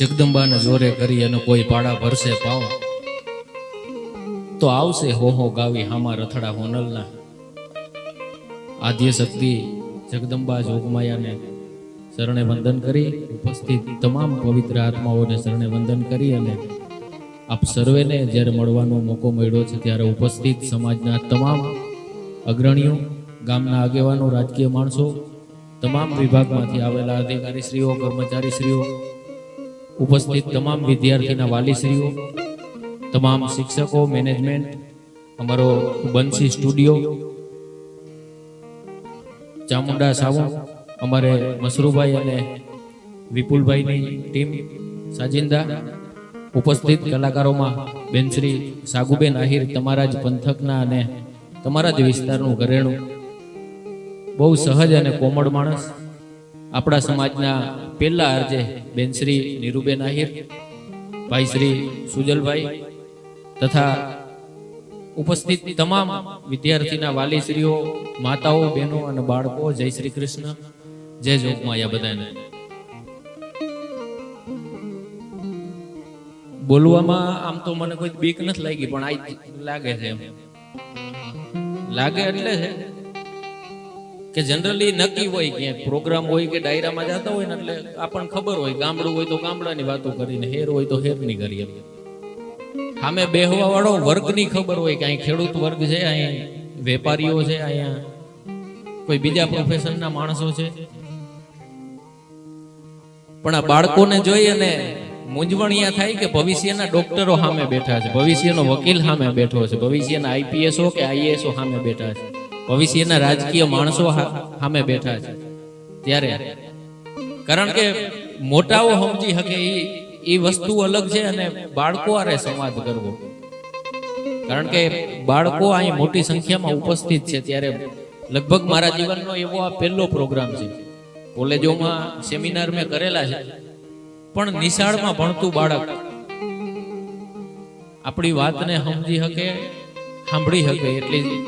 જગદંબાને જોરે કરી અને કોઈ પાડા ભરશે પાવ. તો આવશે હો હો ગાવી હામા રથડા હોનલના. આદ્ય શક્તિ જગદંબા જોગમાયાને શરણે વંદન કરી, ઉપસ્થિત તમામ પવિત્ર આત્માઓને શરણે વંદન કરી અને આપ સર્વેને જ્યારે મળવાનો મોકો મળ્યો છે ત્યારે ઉપસ્થિત સમાજના તમામ અગ્રણીઓ, ગામના આગેવાનો, રાજકીય માણસો, તમામ વિભાગમાંથી આવેલા અધિકારીશ્રીઓ, કર્મચારીશ્રીઓ ઉપસ્થિત તમામ વિદ્યાર્થીના વાલીશ્રીઓ, તમામ શિક્ષકો મેનેજમેન્ટ અમારો બંસી સ્ટુડિયો, ચામુંડા સાવુ, અમારે મસરૂભાઈ અને વિપુલભાઈની ટીમ, સાજિંદા, ઉપસ્થિત કલાકારોમાં બેનશ્રી સાગુબેન આહિર, તમારા જ પંથકના અને તમારા જ વિસ્તારનું ઘરેણું. બહુ સહજ અને કોમળ માણસ. આપણા સમાજના પહેલા બેન બેનશ્રી નીરુબેન આહિર, ભાઈ શ્રી સુજલભાઈ તથા ઉપસ્થિત તમામ વિદ્યાર્થીના વાલીશ્રીઓ, માતાઓ, બહેનો અને બાળકો, જય શ્રી કૃષ્ણ, જય જોગમાયા બધાને. બોલવામાં આમ તો મને કોઈ બીક નથી લાગી, પણ આ લાગે છે લાગે એટલે છે. કે જનરલી નક્કી હોય કે પ્રોગ્રામ હોય કે ડાયરામાં જતા હોય ને એટલે આપણને ખબર હોય, ગામડું હોય તો ગામડાની વાતો કરીને હેર હોય તો હેરની કરીએ. સામે બેહવા વાળો વર્ગની ખબર હોય કે અહીં ખેડૂત વર્ગ છે, અહીં વેપારીઓ છે, અહીંયા કોઈ બીજા પ્રોફેશનના માણસો છે. પણ આ બાળકોને જોઈ અને મૂંઝવણિયા થાય કે ભવિષ્યના ડોક્ટરો સામે બેઠા છે, ભવિષ્યનો વકીલ સામે બેઠો છે, ભવિષ્યના આઈપીએસઓ કે આઈએએસઓ સામે બેઠા છે. ભવિષ્યના રાજકીય માણસો સામે બેઠા છે. ત્યારે કારણ કે મોટાઓ સમજી શકે એ વસ્તુ અલગ છે અને બાળકો આરે સંવાદ કરવો. કારણ કે બાળકો અહીં મોટી સંખ્યામાં ઉપસ્થિત છે. ત્યારે લગભગ મારા જીવનનો એવો આ પહેલો પ્રોગ્રામ છે. કોલેજોમાં સેમિનાર મેં કરેલા છે. પણ નિશાળમાં ભણતું બાળક આપણી વાતને સમજી શકે, સાંભળી શકે, એટલી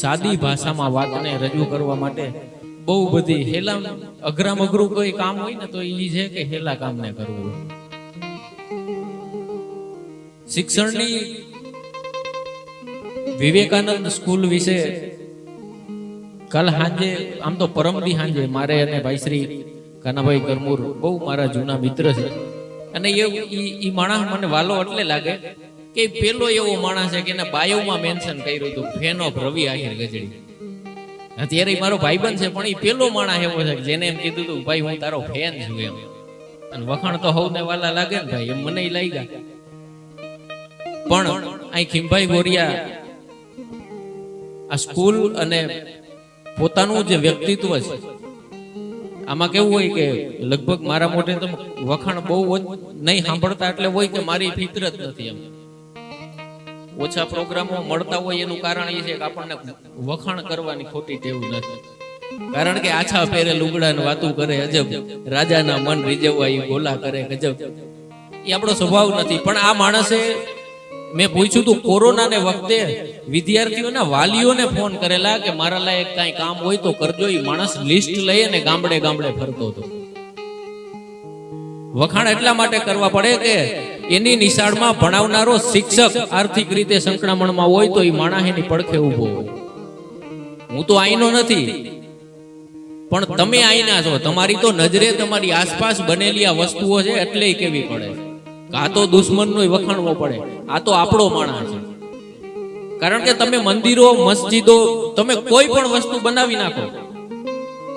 સાદી ભાષામાં વાતને રજૂ કરવા માટે બહુ બધી હેલા અઘરામ અઘરું કોઈ કામ હોય ને તો એ છે કે હેલા કામને કરવું. શિક્ષણની વિવેકાનંદ સ્કૂલ વિશે કાલ સાંજે આમ તો પરમદી સાંજે મારે અને ભાઈશ્રી કાનાભાઈ કરમુર બહુ મારા જૂના મિત્ર છે. અને એ માણસ મને વાલો એટલે લાગે કે પેલો એવો માણસ છે કે એના બાયોમાં મેન્શન કર્યું હતું ફેન ઓફ રવિ આહિર ગજડી અત્યારે મારો ભાઈબંધ છે, પણ એ પેલો માણસ એવો છે જેને એમ કીધું હતું, ભાઈ, હું તારો ફેન છું એમ. અને વખાણ તો હવને વાલા લાગે ને ભાઈ, એમ મને લાગ્યા. પણ અહીં ખીમભાઈ ગોરિયા આ સ્કૂલ અને પોતાનું જે વ્યક્તિત્વ છે, આમાં કેવું હોય કે લગભગ મારા મોઢે તો વખાણ બહુ નહીં સાંભળતા એટલે હોય કે મારી ફિતરત નથી એમ. ઓછા પ્રોગ્રામો મળતા હોય એનું કારણ એ છે કે આપણને વખાણ કરવાની ખોટી ટેવ નથી. કારણ કે આછા પહેરે લુગડા વાતું કરે અજબ, રાજાના મન રીઝવવા એ ગોલા કરે ગજબ. એ આપણો સ્વભાવ નથી. પણ આ માણસે, મેં પૂછ્યું તું કોરોના ને વખતે વિદ્યાર્થીઓના વાલીઓને ફોન કરેલા કે મારા લાયક કઈ કામ હોય તો કરજો. એ માણસ લિસ્ટ લઈ અને ગામડે ગામડે ફરતો હતો. વખાણ એટલા માટે કરવા પડે કે એની નિશાળમાં ભણાવનારો શિક્ષક આર્થિક રીતે સંકળામણમાં હોય તો એ માણસ એની પડખે ઊભો હું તો આઈનો નથી. પણ તમે આઈના છો. તમારી તો નજરે તમારી આસપાસ બનેલી આ વસ્તુઓ છે એટલે કેવી પડે. આ તો દુશ્મનનો વખાણવો પડે. આ તો આપણો માણસ છે. કારણ કે તમે મંદિરો, મસ્જિદો, તમે કોઈ પણ વસ્તુ બનાવી નાખો.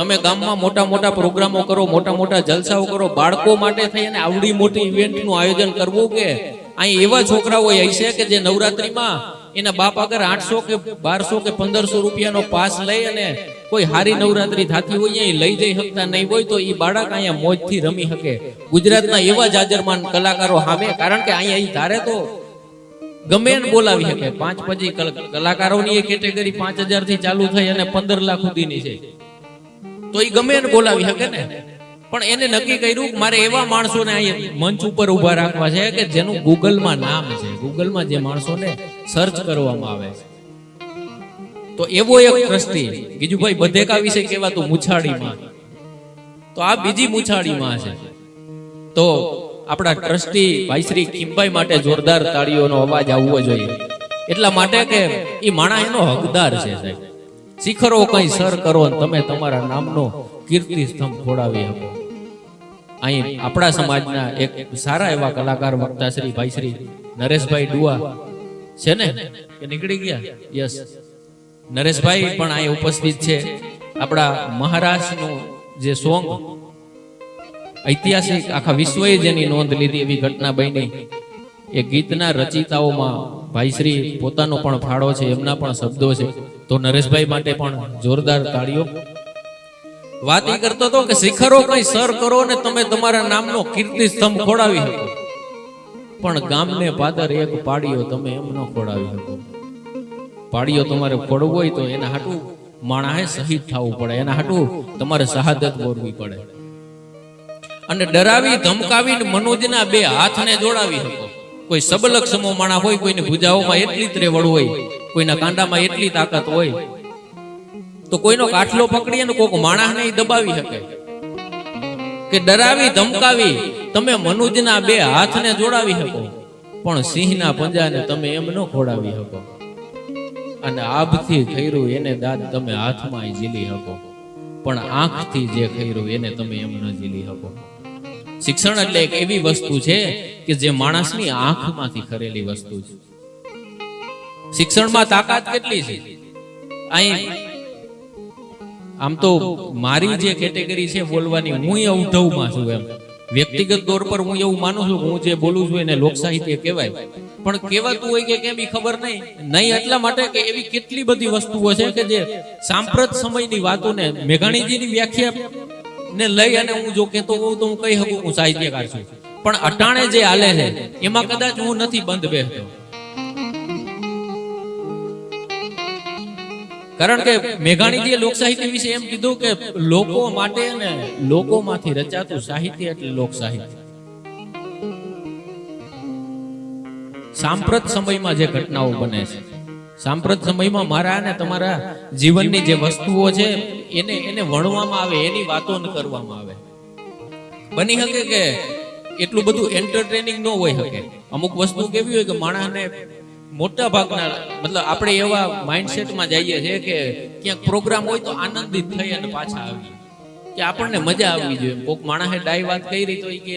તમે ગામમાં મોટા મોટા પ્રોગ્રામો કરો, મોટા મોટા જલસાઓ કરો, બાળકો માટે થઈ અને આવડી મોટી ઇવેન્ટનું આયોજન કરવું કે? અહીં એવા છોકરાઓ હશે કે જે નવરાત્રીમાં એના બાપ આગળ આઠસો કે બારસો કે પંદરસો રૂપિયાનો પાસ લઈ અને કોઈ હારી નવરાત્રી થતી હોય, અહીં લઈ જઈ શકતા નહીં હોય તો એ બાળક અહીંયા મોજથી રમી શકે. ગુજરાતના એવા જાજરમાન કલાકારો સામે, કારણ કે અહીંયા અહીં ધારે તો ગમે એને બોલાવી શકે. પાંચ પછી કલાકારોની એ કેટેગરી પાંચ હજારથી ચાલુ થઈ અને પંદર લાખ સુધીની છે. તો એ ગમે એને બોલાવી શકે ને. પણ એને નક્કી કર્યું મારે એવા માણસોને અહીંયા મંચ ઉપર ઊભા રાખવા છે કે જેનું ગૂગલમાં નામ છે. ગૂગલમાં જે માણસોને સર્ચ કરવામાં આવે છે. તો એવો એક ટ્રસ્ટી ગીજુભાઈ, બધેકા વિશે કહેવાતું મુછાળીમાં? તો આ બીજી મુછાળીમાં છે. તો આપણા ટ્રસ્ટી ભાઈ શ્રી કિમભાઈ માટે જોરદાર તાળીઓનો અવાજ આવવો જોઈએ. એટલા માટે કે એ માણા એનો હકદાર છે સાહેબ. શિખરો કઈ સર કરો તમે તમારા નામનો કીર્તિ સ્તંભ ખોડાવી શકો અહીં આપણા સમાજના એક સારા એવા કલાકાર વક્તા શ્રી ભાઈ શ્રી નરેશભાઈ ડુઆ છે ને? કે નીકળી ગયા? યસ. નરેશભાઈ પણ અહીં ઉપસ્થિત છે. આપણા મહારાષ્ટ્રનું જે સોંગ, ઐતિહાસિક આખા વિશ્વએ જેની નોંધ લીધી એવી ઘટના બની. એ ગીતના રચિતાઓમાં ભાઈશ્રી પોતાનો પણ ફાળો છે, એમના પણ શબ્દો છે. તો નરેશભાઈ માટે પણ જોરદાર તાળીઓ. વાત એ કરતો હતો કે શિખરો કઈ સર કરો ને તમે તમારા નામનો કીર્તિ સ્તંભ ખોડાવી શકો. પણ ગામને પાદર એક પાડીઓ તમે એમ ન ખોડાવી શકો. પાડીઓ તમારે ખોડવો હોય તો એના હાટું માણાએ શહીદ થવું પડે. એના હાટું તમારે શહાદત બોરવી પડે. અને ડરાવી, ધમકાવીને મનોજના બે હાથને જોડાવી શકો. કોઈ સબલક્ષમો માણા હોય, કોઈની ભૂજાઓમાં એટલી જ રેવડ હોય. કોઈના કાંડામાં એટલી તાકાત હોય, તો કોઈનો કાઠલો પકડી અને કોઈક માણસને દબાવી શકે. કે ડરાવી, ધમકાવી, તમે મનુજના બે હાથને જોડાવી શકો, પણ સિંહના પંજાને તમે એમ ન ખોડાવી શકો. અને આભથી ખૈરું એને દાદ તમે હાથમાં ઝીલી શકો, પણ આંખથી જે ખૈરું એને તમે એમ ન ઝીલી શકો. શિક્ષણ એટલે એક એવી વસ્તુ છે કે જે માણસની આંખમાંથી ખરેલી વસ્તુ છે. શિક્ષણમાં તાકાત કેટલી છે? આમ તો મારી જે કેટેગરી છે બોલવાની, હું અવઢવમાં છું એમ. વ્યક્તિગત તોર પર હું એવું માનું છું હું જે બોલું છું એને લોક સાહિત્ય કહેવાય. પણ કહેવાતું હોય કે કેમ એ ખબર નહીં. નહીં એટલા માટે કે એવી કેટલી બધી વસ્તુઓ છે કે જે સાંપ્રત સમયની વાતોને મેઘાણીજીની વ્યાખ્યા ને લઈ અને હું જો કહેતો હોઉં તો હું કહી શકું હું સાહિત્યકાર છું. પણ અટાણે જે હાલે છે, એમાં કદાચ હું નથી બંધ બેસતો. કારણ કે મેઘાણીજીએ લોક વિશે એમ કીધું કે લોકો માટે અને લોકોમાંથી રચાતું સાહિત્ય એટલે લોક સાહિત્ય સાંપ્રત સમયમાં જે ઘટનાઓ બને છે, સાંપ્રત સમયમાં મારા અને તમારા જીવનની જે વસ્તુઓ છે, એને એને વણવામાં આવે, એની વાતો ન કરવામાં આવે. બની શકે કે એટલું બધું એન્ટરટેનિંગ ન હોય શકે. અમુક વસ્તુ કેવી હોય કે માણસને મોટા ભાગના, મતલબ આપણે એવા માઇન્ડસેટમાં જઈએ છીએ કે ક્યાંક પ્રોગ્રામ હોય તો આનંદિત થઈ અને પાછા આવી કે આપણને મજા આવવી જોઈએ. કોક માણસે ડાય વાત કરી તો એ કે,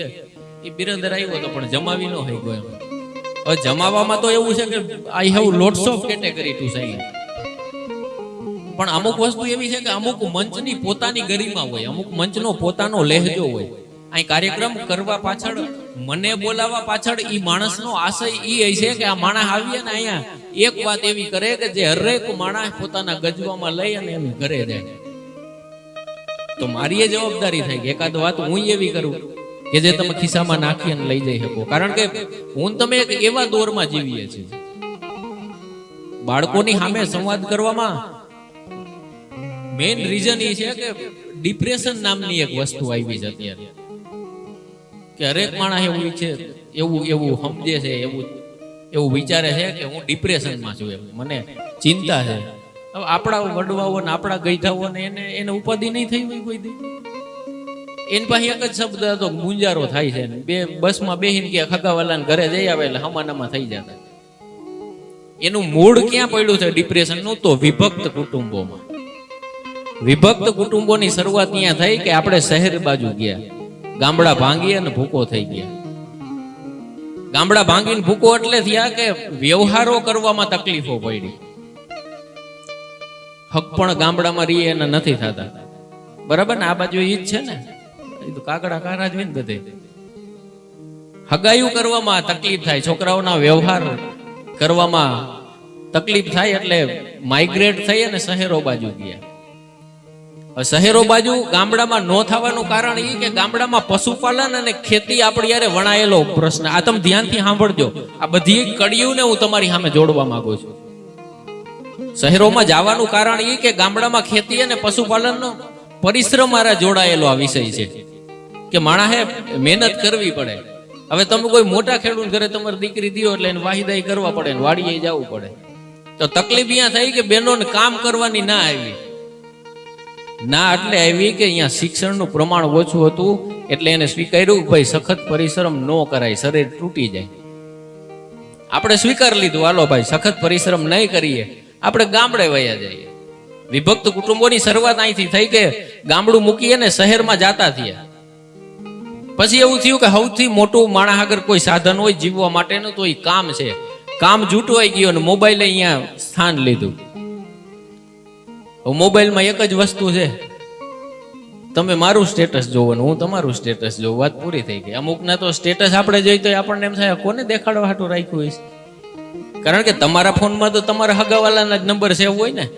એ બિરંદર આવ્યો તો પણ જમાવી ન હોય ગયો હવે જમાવામાં તો એવું છે કે I have lots of category to Sai પણ અમુક વસ્તુ એવી છે કે અમુક મંચની પોતાની ગરિમા હોય, અમુક મંચનો પોતાનો લહેજો હોય. અહીં કાર્યક્રમ કરવા પાછળ મને બોલાવવા પાછળ ઈ માણસનો આશય ઈ છે કે આ માણસ આવીએ ને અહીંયા, એક વાત એવી કરે કે જે હરેક માણસ પોતાના ગજવામાં લઈ અને એમ ઘરે જાય. તો મારી એ જવાબદારી થાય કે એકાદ વાત હું એવી કરું કે જે તમે ખિસ્સામાં નાખી અને લઈ જઈ શકો. કારણ કે હું તમે એક એવા દોરમાં જીવીએ છીએ. બાળકોની સામે સંવાદ કરવામાં મેઇન રીઝન એ છે કે ડિપ્રેશન નામની એક વસ્તુ આવી છે અત્યારે. કે હરેક માણસ એવું છે એવું એવું સમજે છે, એવું એવું વિચારે છે કે હું ડિપ્રેશનમાં છું એમ. મને ચિંતા છે. હવે આપણા વડવાઓ ને આપણા ગઈઢાઓ ને એને એને ઉપાધિ નહીં થઈ હોય કોઈ દી. એની પાસે એક જ શબ્દ હતો ગુંજારો થાય છે બે બસમાં બેહીને કે ખગાવાલાને ઘરે જઈ આવે એટલે હમાનામાં થઈ જતા. એનું મૂળ ક્યાં પડ્યું છે? ડિપ્રેશનનું તો વિભક્ત કુટુંબોમાં. વિભક્ત કુટુંબોની શરૂઆત ત્યાં થઈ કે આપણે શહેર બાજુ ગયા. ગામડા ભાંગી અને ભૂકો થઈ ગયા. ગામડા ભાંગીને ભૂકો એટલે થયા કે વ્યવહારો કરવામાં તકલીફો પડી. હક પણ ગામડામાં રહીએ એના નથી થતા. બરાબર ને? આ બાજુ ઈ જ છે ને? એ તો કાગડા કારા જ હોય ને બધે. હગાયું કરવામાં તકલીફ થાય, છોકરાઓના વ્યવહાર કરવામાં તકલીફ થાય એટલે માઇગ્રેટ થઈ અને શહેરો બાજુ ગયા. શહેરો બાજુ ગામડામાં ન થવાનું કારણ એ કે ગામડામાં પશુપાલન અને ખેતી આપણી યારે વણાયેલો પ્રશ્ન. આ તમે ધ્યાનથી સાંભળજો. આ બધી કડીઓને હું તમારી સામે જોડવા માંગુ છું. શહેરોમાં જવાનું કારણ એ કે ગામડામાં ખેતી અને પશુપાલનનો પરિશ્રમ મારા જોડાયેલો આ વિષય છે. કે માણસે મહેનત કરવી પડે. હવે તમે કોઈ મોટા ખેડૂત ઘરે તમારી દીકરી દિયો એટલે એને વાહિદાઈ કરવા પડે વાડીએ જવું પડે. તો તકલીફ અહીંયા થઈ કે બહેનોને કામ કરવાની ના આવી. ના, એટલે આવી કે અહીંયા શિક્ષણનું પ્રમાણ ઓછું હતું, એટલે એને સ્વીકાર્યું, ભાઈ, સખત પરિશ્રમ ન કરાય, શરીર તૂટી જાય. આપણે સ્વીકાર લીધું, હાલો ભાઈ, સખત પરિશ્રમ નહીં કરીએ, આપણે ગામડે વયા જઈએ. વિભક્ત કુટુંબોની શરૂઆત અહીંથી થઈ કે ગામડું મૂકીએ ને શહેરમાં જાતા થયા. પછી એવું થયું કે સૌથી મોટું માણસ આગળ કોઈ સાધન હોય, જીવવા માટેનું તો એ કામ છે. કામ જૂટવાઈ ગયું અને મોબાઈલે અહીંયા સ્થાન લીધું. મોબાઈલમાં એક જ વસ્તુ છે. તમે મારું સ્ટેટસ જોવો હું તમારું સ્ટેટસ જોઉં. વાત પૂરી થઈ ગઈ. અમુકના તો સ્ટેટસ આપણે જોઈ તો આપણને એમ થાય, કોને દેખાડવા હાટું રાખ્યું હોય કારણ કે તમારા ફોનમાં તો તમારા હગાવાલાના જ નંબર સેવ હોય ને.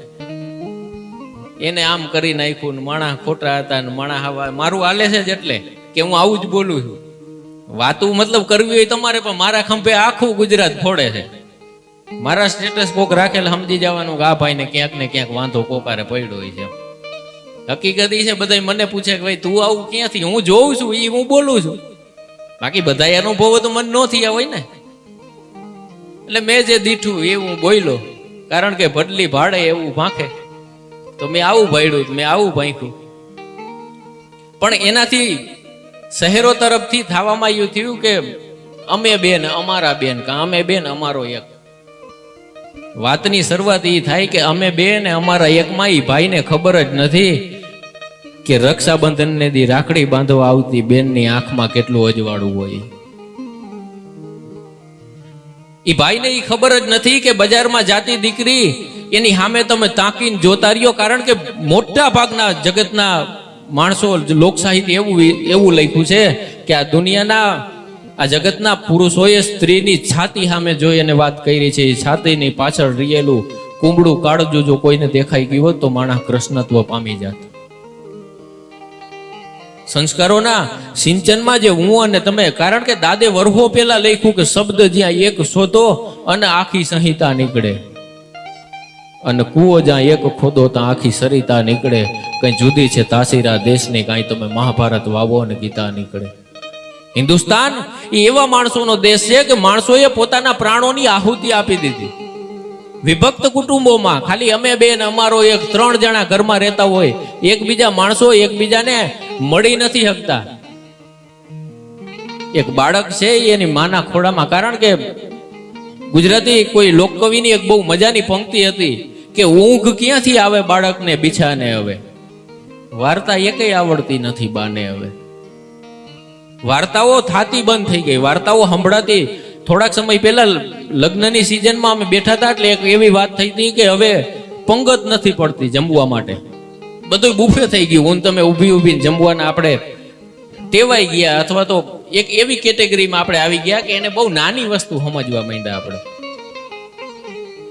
એને આમ કરી નાખ્યું ને માણા ખોટા હતા ને માણા હવા મારું હાલે છે જ એટલે કે હું આવું જ બોલું છું. વાતું મતલબ કરવી હોય તમારે, પણ મારા ખંભે આખું ગુજરાત ફોડે છે. મારા સ્ટેટસ કોક રાખેલ સમજી જવાનું કે આ ભાઈને ક્યાંક ને ક્યાંક વાંધો કોકારે પડ્યો હોય છે. હકીકત છે બધા મને પૂછે કે ભાઈ, તું આવું ક્યાંથી? હું જોઉં છું એ હું બોલું છું. બાકી બધા અનુભવો તો મન ન થયા હોય ને. એટલે મેં જે દીઠું એ હું બોલ્યો. કારણ કે ભડલી ભાડે એવું ભાંખે. તો મેં આવું ભાડ્યું મેં આવું ભાંખ્યું. પણ એનાથી શહેરો તરફથી થવામાં એવું થયું કે અમે બેન, અમારા બેન, કે અમે બેન, અમારો એક. વાતની શરૂઆત એ થાય કે અમે બે ને અમારા એકમાં એ ભાઈને ખબર જ નથી કે રક્ષાબંધનને દી રાખડી બાંધવા આવતી બેનની આંખમાં કેટલું અજવાળું હોય. એ ભાઈને એ ખબર જ નથી કે બજારમાં જાતી દીકરી એની સામે તમે તાકીને જોતા રહ્યો કારણ કે મોટા ભાગના જગતના માણસો લોકસાહિત્ય એવું એવું લખ્યું છે કે આ દુનિયાના આ જગતના પુરુષોએ સ્ત્રીની છાતી સામે જોઈ અને વાત કરી છે એ છાતીની પાછળ રિયેલું કુંબળું કાળજું જો કોઈને દેખાઈ ગયું હોત તો માણસ કૃષ્ણત્વ પામી જાત. સંસ્કારોના સિંચનમાં જે હું અને તમે, કારણ કે દાદે વરહો પેલા લખ્યું કે શબ્દ જ્યાં એક શોધો અને આખી સંહિતા નીકળે. અને કૂવો જ્યાં એક ખોદો ત્યાં આખી સરિતા નીકળે. કઈ જુદી છે તાસીરા દેશની, કાંઈ તમે મહાભારત વાવો અને ગીતા નીકળે. હિન્દુસ્તાન એ એવા માણસોનો દેશ છે કે માણસોએ પોતાના પ્રાણોની આહુતિ આપી દીધી. વિભક્ત કુટુંબોમાં ખાલી અમે બે ને અમારો એક, ત્રણ જણા ઘરમાં રહેતા હોય, એકબીજા માણસો એકબીજાને મળી નથી શકતા. એક બાળક છે એની માના ખોડામાં કારણ કે ગુજરાતી કોઈ લોકકવિની એક બહુ મજાની પંક્તિ હતી કે ઊંઘ ક્યાંથી આવે બાળકને બિછાને હવે? વાર્તા એકય આવડતી નથી બાને હવે. વાર્તાઓ થાતી બંધ થઈ ગઈ. વાર્તાઓ સંભળાતી થોડાક સમય પહેલા લગ્નની સિઝનમાં અમે બેઠા હતા એટલે એક એવી વાત થઈ હતી કે હવે પંગત નથી પડતી જમવા માટે. બધું બુફે થઈ ગયું. હું તમે ઊભી ઊભી જમવાના આપણે ટેવાઈ ગયા અથવા તો એક એવી કેટેગરીમાં આપણે આવી ગયા કે એને બહુ નાની વસ્તુ સમજવા માંડ્યા આપણે.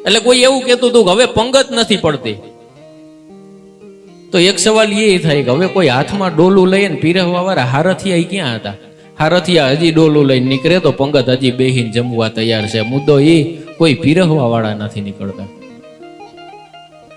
એટલે કોઈ એવું કહેતું હતું કે હવે પંગત નથી પડતી. તો એક સવાલ એ થાય કે હવે કોઈ હાથમાં ડોલું લઈને પીરવવા વાળા હારથિયા ક્યાં હતા? હારથિયા હજી ડોલું લઈને નીકળે તો પંગત હજી બેહીને જમવા તૈયાર છે. મુદ્દો એ કોઈ પીરવવા વાળા નથી નીકળતા.